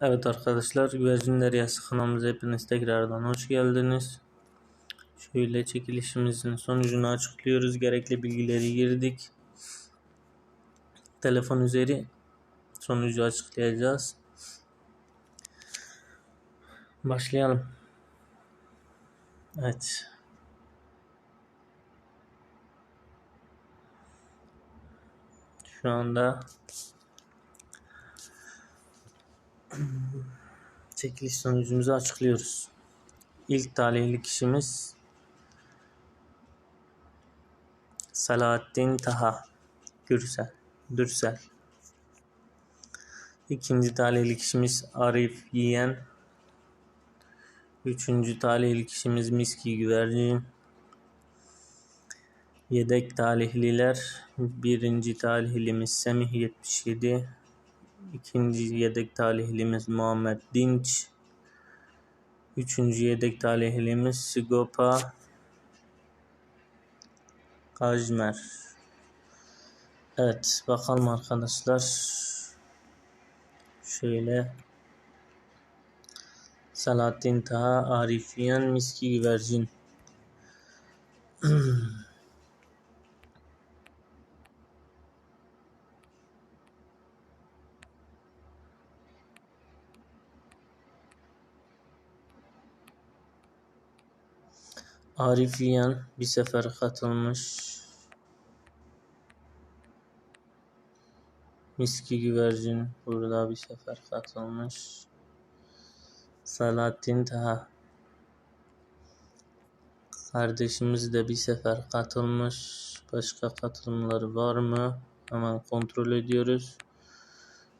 Evet arkadaşlar Güvercin Deryası kanalımıza hepiniz tekrardan hoş geldiniz. Şöyle çekilişimizin sonucunu açıklıyoruz. Gerekli bilgileri girdik. Telefon üzeri sonucu açıklayacağız. Başlayalım. Evet. Şu anda çekiliş sonucumuzu açıklıyoruz. İlk talihli kişimiz Salahattin Taha Gürsel. Dürsel. İkinci talihli kişimiz Arif Yiyen. Üçüncü talihli kişimiz Miski Güvercin. Yedek talihliler. Birinci talihlimiz Semih 77. İkinci yedek talihlimiz Muhammed Dinç. Üçüncü yedek talihlimiz Sigopa Kajmer. Evet bakalım arkadaşlar. Şöyle Salahattin Taha, Arifiyen, Miski Güvercin. Arifiyen bir sefer katılmış. Miski Güvercin burada bir sefer katılmış. Salahattin Taha kardeşimiz de bir sefer katılmış. Başka katılımları var mı? Hemen kontrol ediyoruz.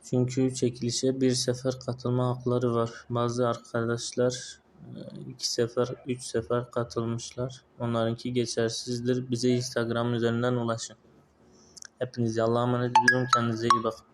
Çünkü çekilişe bir sefer katılma hakları var. Bazı arkadaşlar iki sefer, üç sefer katılmışlar. Onlarınki geçersizdir. Bize Instagram üzerinden ulaşın. Hepinize Allah'a emanet ediyorum. Kendinize iyi bakın.